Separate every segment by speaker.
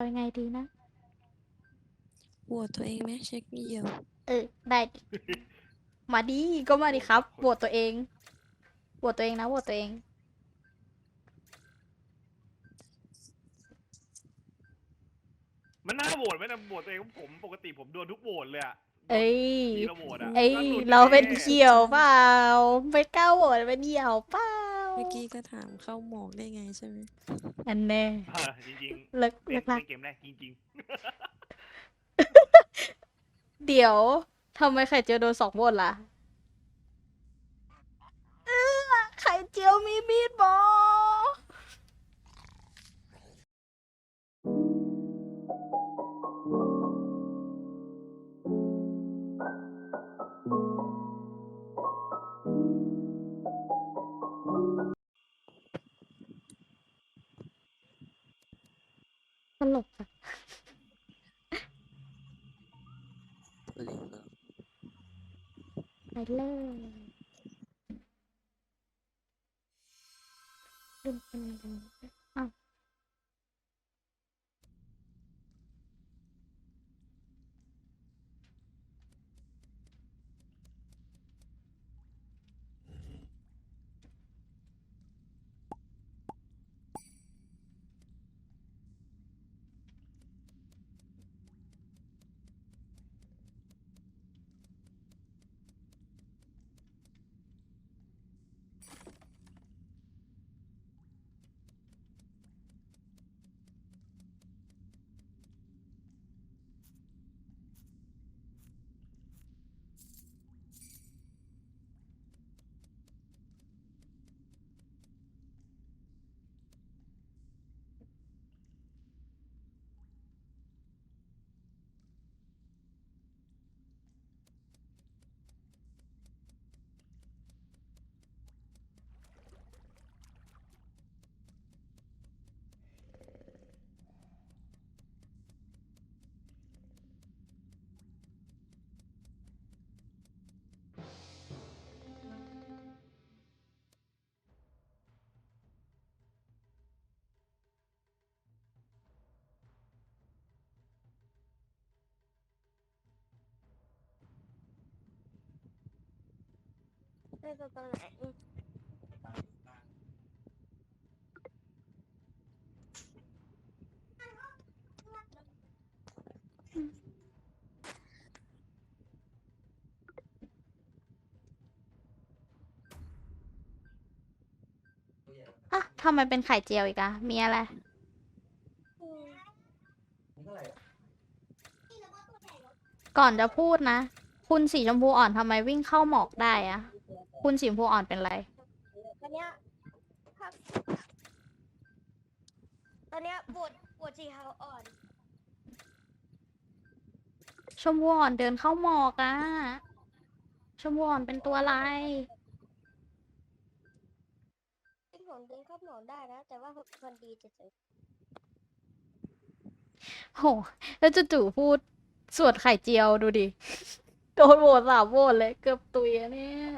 Speaker 1: เอายังไงดีนะ
Speaker 2: โหวตตัวเองไหมเช็คเหยี่ยว
Speaker 1: เออ ได้ดิ มาดีก็มาดิครับโหวตตัวเองโหวตตัวเองนะโหวตตัวเอง
Speaker 3: มันน่าโหวตไหมนะโหวตตัวเองผมปกติผมโดนทุกโหวตเลยอะ
Speaker 1: เอ้ย
Speaker 3: ทีละโหวตอะ
Speaker 1: เอ้ย
Speaker 3: แล้วหลุด
Speaker 1: เราเป็น
Speaker 3: แเขี
Speaker 1: ยวเปล่าไม่กล้าโหวตเป็นเหี่ยวเปล่า
Speaker 2: เมื่อกี้ก็ถามเข้าหมอกได้ไงใช่ไหม
Speaker 1: อันแน่
Speaker 3: อ่าจริง
Speaker 1: เลิก
Speaker 3: ๆเล่
Speaker 1: เลิ
Speaker 3: น
Speaker 1: กลัก
Speaker 3: เล่นเกมแรกจริง
Speaker 1: เดี๋ยวทำไมไข่เจียวโดนสองโหวตล่ะเออไข่เจียวมีมีดบอตล กอะ
Speaker 2: ตัวเองเหรอ
Speaker 1: ไป
Speaker 4: ตรงไหน
Speaker 1: อะทำไมเป็นไข่เจียวอีกอะมีอะไร ก่อนจะพูดนะ คุณสีชมพูอ่อนทำไมวิ่งเข้าหมอกได้อะ คุณสีชมพูอ่อนเป็นไร
Speaker 4: ตอนเนี้ยภาพตอนเนี้ยปวดปวดสีขาวอ่อน
Speaker 1: ชมพูอ่อนเดินเข้าหมอกอะชมพูอ่อนเป็นตัวอะไร
Speaker 4: ที่ผมเดินเข้าหมอนได้นะ แต่ว่าคนดีจะเจอ
Speaker 1: โห แล้วจู่ๆพูดสวดไข่เจียวดูดิ โดนโหวตสามโหวตเลยเกือบตุยอะเนี่ย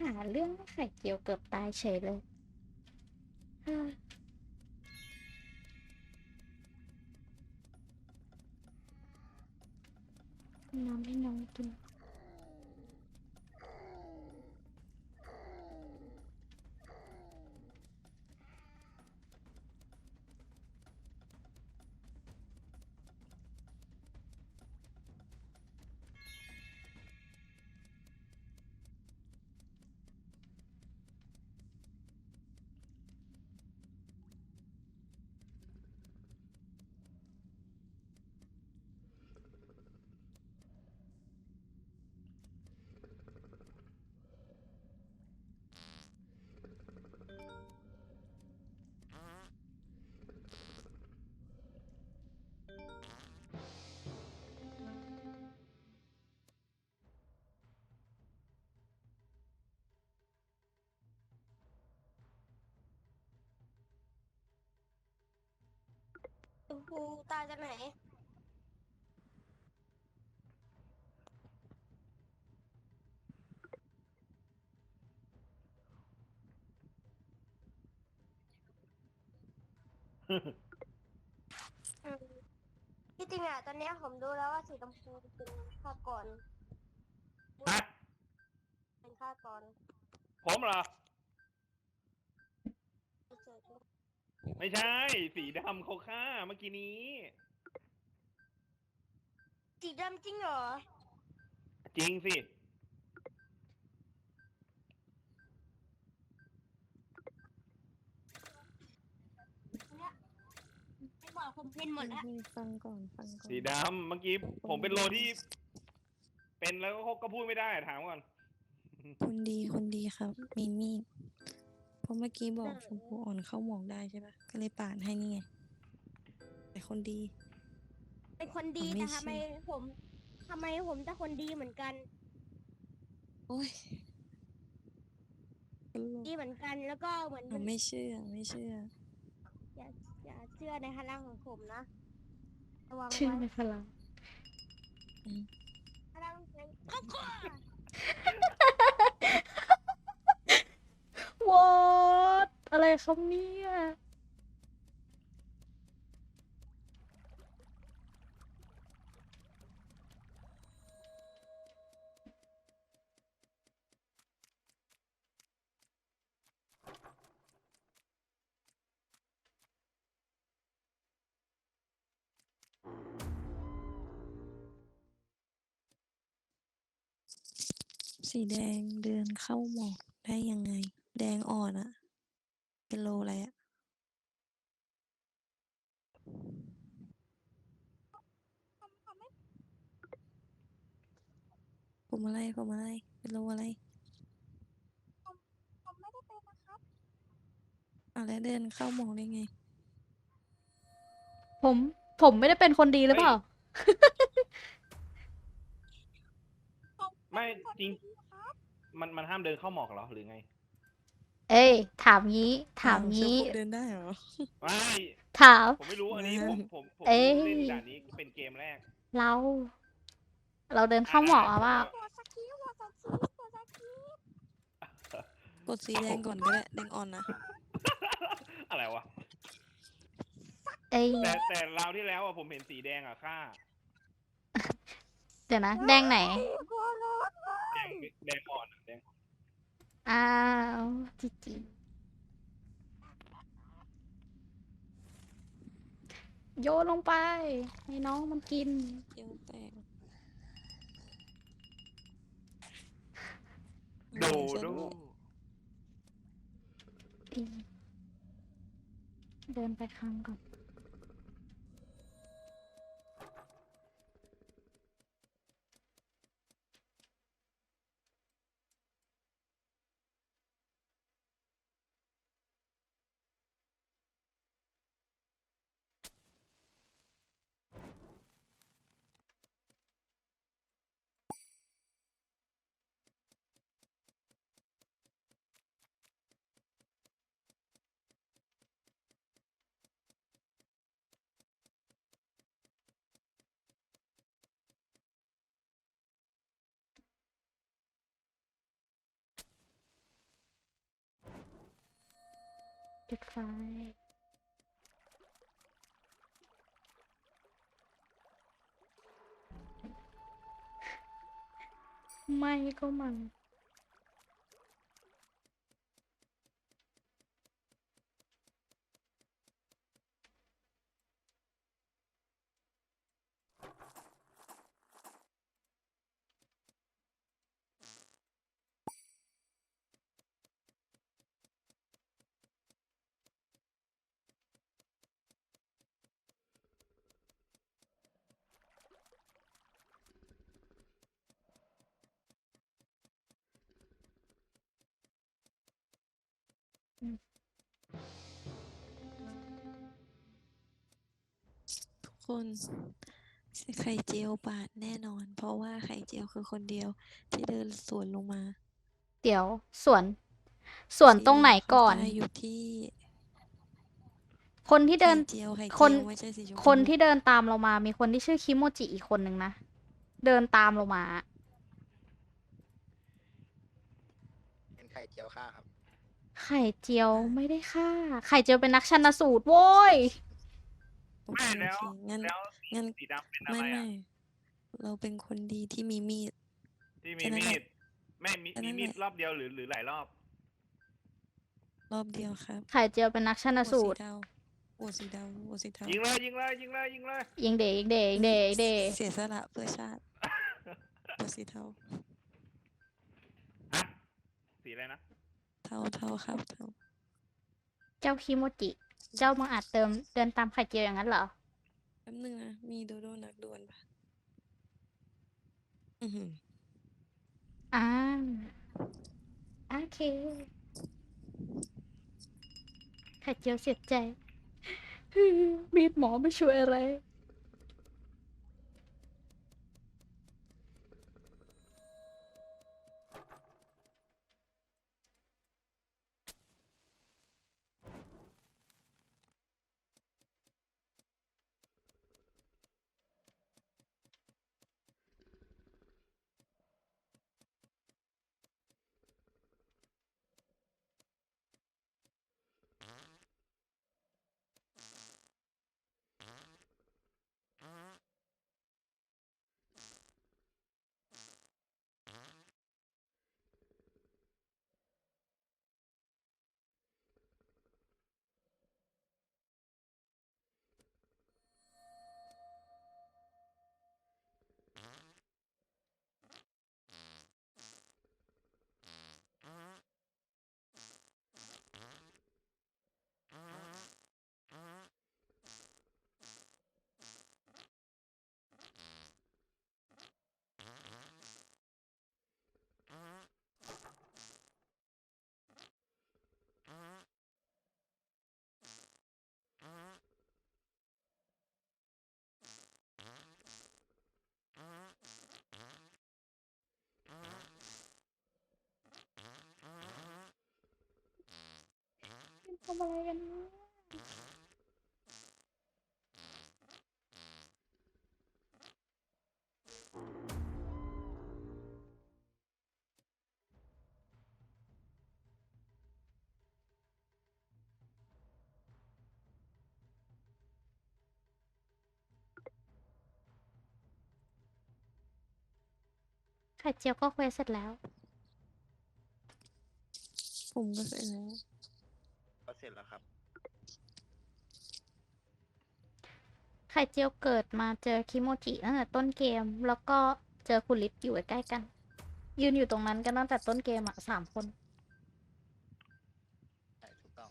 Speaker 1: หาเรื่องไข่เจียวเกือบตายเฉยเลยฮ้ยน้ำให้น้องกิน
Speaker 4: กูตายจากไหน อืมที่จริงอะ ตอนนี้ผมดูแล้วว่าสีชมพูเป็นฆาตกร
Speaker 3: ฮะ
Speaker 4: เป็นฆาตกร
Speaker 3: ผมเหรอ ไม่ใช่ สีดำเขาฆ่าเมื่อกี้นี้
Speaker 4: สีดำจริงเหรอ
Speaker 3: จริงสิ
Speaker 4: ไอ้บอกผมเป็นหมดแล้ว
Speaker 2: ฟังก่อนฟังก่อน
Speaker 3: สีดำเมื่อกี้ผมเป็นโลที่ เป็นแล้วก็ก็พูดไม่ได้ถามก่อน
Speaker 2: คนดีคนดีครับ มีมีด เพราะเมื่อกี้บอกชมพูอ่อนเข้าหมองได้ใช่ปะก็เลยปาดให้นี่ไงแต่คนดี
Speaker 4: เป็นคนดี
Speaker 2: ผมไม่
Speaker 4: แต่ทำไม
Speaker 2: เชื่อ
Speaker 4: ผมทำไมผมจะคนดีเหมือนกัน
Speaker 2: โอ้ยตลก
Speaker 4: ดีเหมือนกันแล้วก็เหมือน
Speaker 2: หนูไม่เชื่อไม่เชื่อ
Speaker 4: อย่าอย่าเชื่อในพลังของผมนะระวัง
Speaker 1: ชื่อ
Speaker 4: ไว้
Speaker 1: ในพลัง
Speaker 4: พลังแห่งครอบครัว
Speaker 1: วอดอะไร ครับเนี่ย
Speaker 2: สีแดงเดินเข้าหมอกได้ยังไง แดงอ่อนอะ เป็นโลอะไรอะผมอะไรผมอะไร เป็นโลอะไร
Speaker 4: ผมไม่ได้เป็นนะครับ
Speaker 2: อะแล้วเดินเข้าหมอกได้ไง
Speaker 1: ผม ผมไม่ได้เป็นคนดีหรือเปล่า
Speaker 3: ไม่จริง มันมันห้ามเดินเข้าหมอกเหรอหรือไง
Speaker 1: เอ้ย ถามงี้ ถาม
Speaker 2: อ้ว
Speaker 1: งี้
Speaker 2: ชมพูเดินได้เหรอ
Speaker 3: ไม่
Speaker 1: ถาม
Speaker 3: ผมไม่รู้อันนี้ผมผมผม
Speaker 1: เอ้ย
Speaker 3: เล่นด่านนี้เป็นเกมแรก
Speaker 1: เรา เราเดินเข้าหมอกอะว่า
Speaker 4: หัวสกีหัวสกีหัวสกี
Speaker 2: กดสีแดงก่อนก็ได้แดงอ่อนนะ
Speaker 3: อะไรวะ
Speaker 1: เอ้ย
Speaker 3: แต่แต่ราวที่แล้วอะผมเห็นสีแดงอะฆ่า
Speaker 1: เดี๋ยวนะ แดงไหน
Speaker 4: หัวรถ
Speaker 3: แดงแดงอ่อนอะแดง
Speaker 1: อ้าวจิจิโยนลงไป ให้น้องมันกิน
Speaker 2: เจียวแตก
Speaker 3: โด
Speaker 2: ฉัน
Speaker 3: โด
Speaker 2: ด้วย
Speaker 1: เดินไปข้างก่อน จุดไฟไม่ก็มัน
Speaker 2: ทุกคน ไข่เจียวปาดแน่นอน เพราะว่าไข่เจียวคือคนเดียว ที่เดินสวนลงมา
Speaker 1: เดี๋ยวส่วน ส่วนตรงไหนก่อน
Speaker 2: สีเหลืงข้างใต้อยู่ที่
Speaker 1: คนที่เดิน
Speaker 2: ไข่เจียวไข่
Speaker 1: คน
Speaker 2: เจียวไม่ใช่สีชมพู
Speaker 1: คนที่เดินตามเรามา มีคนที่ชื่อคิโมจิอีกคนนึงนะ เดินตามเรามา
Speaker 5: เป็นไข่เจียวข้าวครับ
Speaker 1: ไข่เจียวไม่ได้ฆ่า ไข่เจียวเป็นนักชันสูตรโว้ย
Speaker 2: โอเค
Speaker 3: ไม่
Speaker 2: โอ
Speaker 3: แล้ว
Speaker 2: เคงั้น
Speaker 3: แล้วสี
Speaker 2: งั้น
Speaker 3: สีดำเป็นอะ
Speaker 2: ไม่
Speaker 3: ไร
Speaker 2: ไม่
Speaker 3: อะ
Speaker 2: เราเป็นคนดีที่มีมีด
Speaker 3: ที่มี
Speaker 2: แค่นั้นแห
Speaker 3: มี
Speaker 2: ละ
Speaker 3: ดไม่มี
Speaker 2: แค่นั้
Speaker 3: มี
Speaker 2: น
Speaker 3: มีด
Speaker 2: แหละ
Speaker 3: รอบเดียวหรือหรือหลายรอบ
Speaker 2: รอบเดียวครับ
Speaker 1: ไข่เจียวเป็นนักชัน
Speaker 2: หัว
Speaker 1: สู
Speaker 2: สี
Speaker 1: ตร
Speaker 2: เทาหัวสีดำหัวสีเทา
Speaker 3: ยิงเลยยิงเลยยิงเลยยิงเลย
Speaker 1: ยิงเดยิงเดยิงเดยิงเด
Speaker 2: เสียสละเพื่อชาติหัวสีเทา
Speaker 3: ฮะสีอะไรนะ
Speaker 2: เทาเทาครับเทา
Speaker 1: เจ้าคิโมจิ เจ้ามาอาจเติมเดินตามไข่เจียวอย่างนั้นเหรอ
Speaker 2: แป๊บนึงนะมีโดโดนักดวลปะอือหือ
Speaker 1: อ่าโอเค ไข่เจียวเสียใจ มีดหมอไม่ช่วยอะไรำอะไรกันนี่ยไข่เจียวก็เควสเสร็จแล้ว
Speaker 2: ผมก็เสร็จแล้ว
Speaker 5: เสร็จแล้วครับ
Speaker 1: ไข่เจียวเกิดมาเจอคิโมจิตั้งแต่ต้นเกม แล้วก็เจอคุณลิศอยู่ใกล้ๆกัน ยืนอยู่ตรงนั้นกันตั้งแต่ต้นเกมอะสามคน
Speaker 5: ใช่ถูกต้อง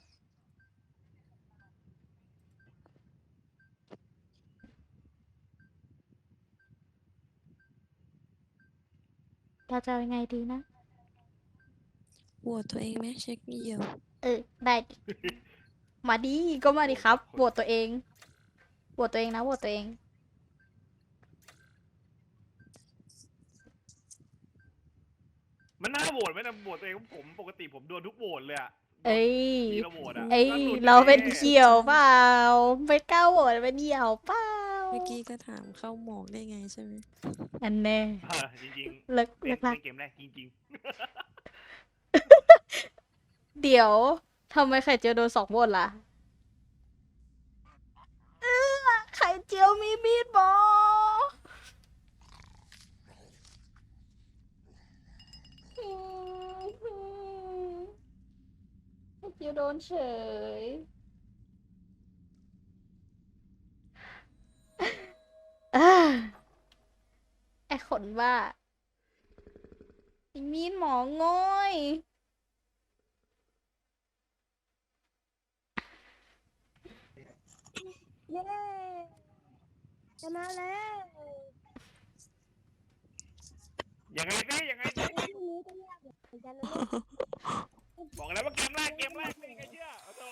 Speaker 1: เราจะเอายังไงดีนะ
Speaker 2: โหวตตัวเองไหมเช็คเหี่ยว
Speaker 1: เออ ได้ดิมาดีก็มาดิครับโหวตตัวเองโหวตตัวเองนะโหวตตัวเอง
Speaker 3: มันน่าโหวตไหมนะโหวตตัวเองผมปกติผมโดนทุกโหวตเลยอะ
Speaker 1: เอ้ย
Speaker 3: มีระโหวตอะ
Speaker 1: เอ้ย
Speaker 3: แล้วหลุด
Speaker 1: เราเป็น
Speaker 3: แน่
Speaker 1: เขียวเปล่าไม่กล้าโหวตเป็นเหี่ยวเปล่า
Speaker 2: เมื่อกี้ก็ถามเข้าหมอกได้ไงใช่ไหม
Speaker 1: อันแน่
Speaker 3: เออจริง
Speaker 1: เลิก
Speaker 3: ๆเล่
Speaker 1: เลิ
Speaker 3: น
Speaker 1: กลัก
Speaker 3: เล่นเกมแรกจริง
Speaker 1: เดี๋ยวทำไมไข่เจียวโดนสองโหวตล่ะเออไข่เจียวมีมีดบออืมไข่เจียวโดนเฉยอ่าไอ้ขนว่าไอ้มีดหมอง่อย
Speaker 4: เย้ชนะแล้ว
Speaker 3: ๆยังไงสิยังไงสิ
Speaker 4: พรุ่งนี้ก็ยากเหมือนกันนะ
Speaker 3: บอกแล้วว่าเกมแรกเกมแรกไม่มีใครเชื่อเอาเถอะ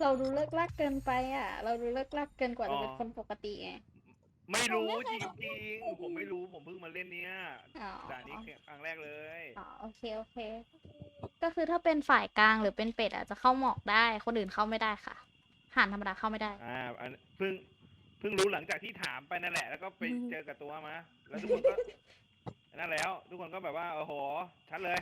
Speaker 1: เราดูเลิกลักเกินไปอะ เราดูเลิกลักเกินกว่าจะเป็นคนปกติไง
Speaker 3: ไม่รู้จริงๆผมไม่รู้ผมเพิ่งมาเล่นเนี้ย
Speaker 1: อ๋อ
Speaker 3: ด่านนี้ครั้งแรกเลย
Speaker 1: อ๋อโอเคโอเค ก็คือถ้าเป็นฝ่ายกลางหรือเป็นเป็ดอะจะเข้าหมอกได้ คนอื่นเข้าไม่ได้ค่ะ ผ่านธรรมดาเข้าไม่ได้
Speaker 3: อ่าเพิ่งเพิ่งรู้หลังจากที่ถามไปนั่นแหละ แล้วก็ไป
Speaker 2: อื
Speaker 3: เจอกับตัวมา แล้วทุกคนก็ นั่นแล้ว ทุกคนก็แบบว่าโอ้โห ชัดเลย